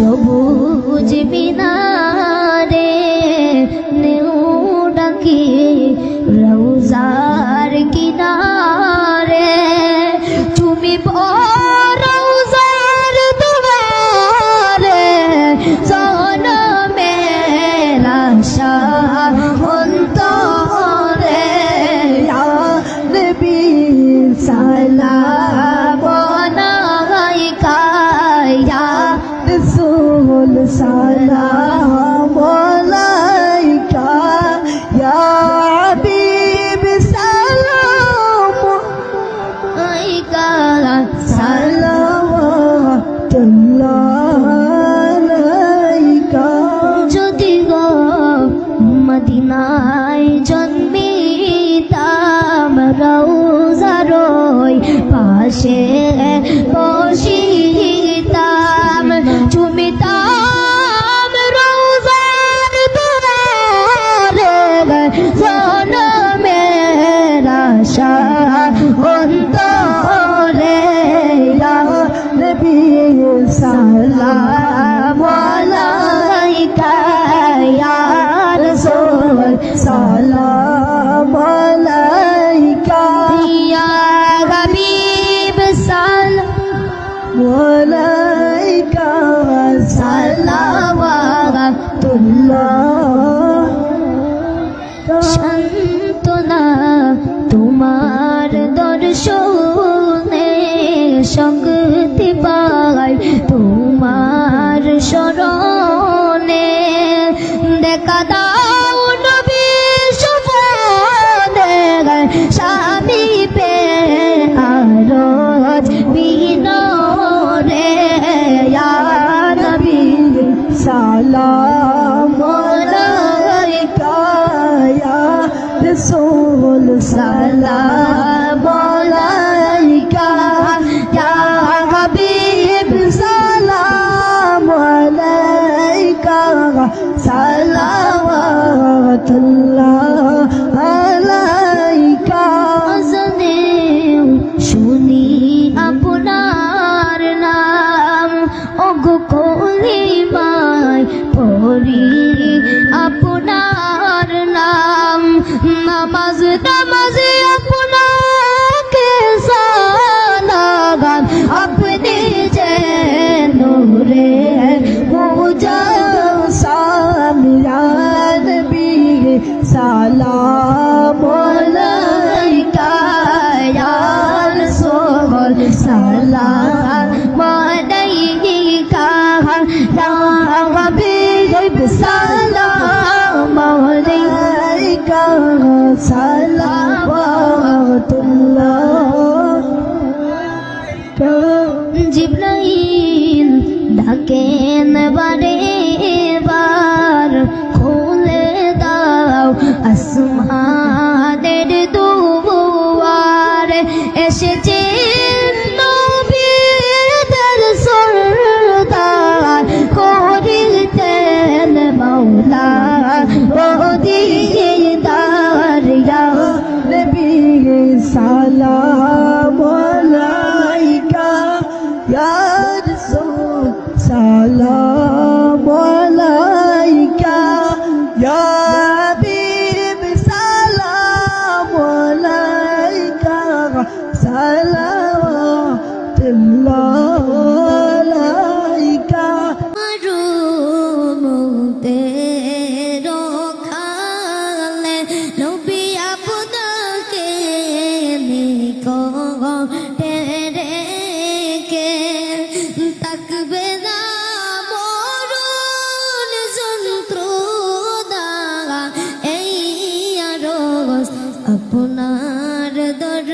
সবুজ বিনা 정글. নামাজ তামাজ নবী আপনাকে নিকটে রেখে তাকবে না মরণ যন্ত্রদা এই আরস আপনার দর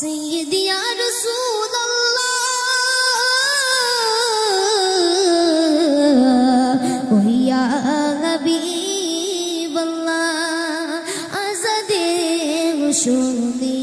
سيدي يا رسول الله ويا حبيبي শুনি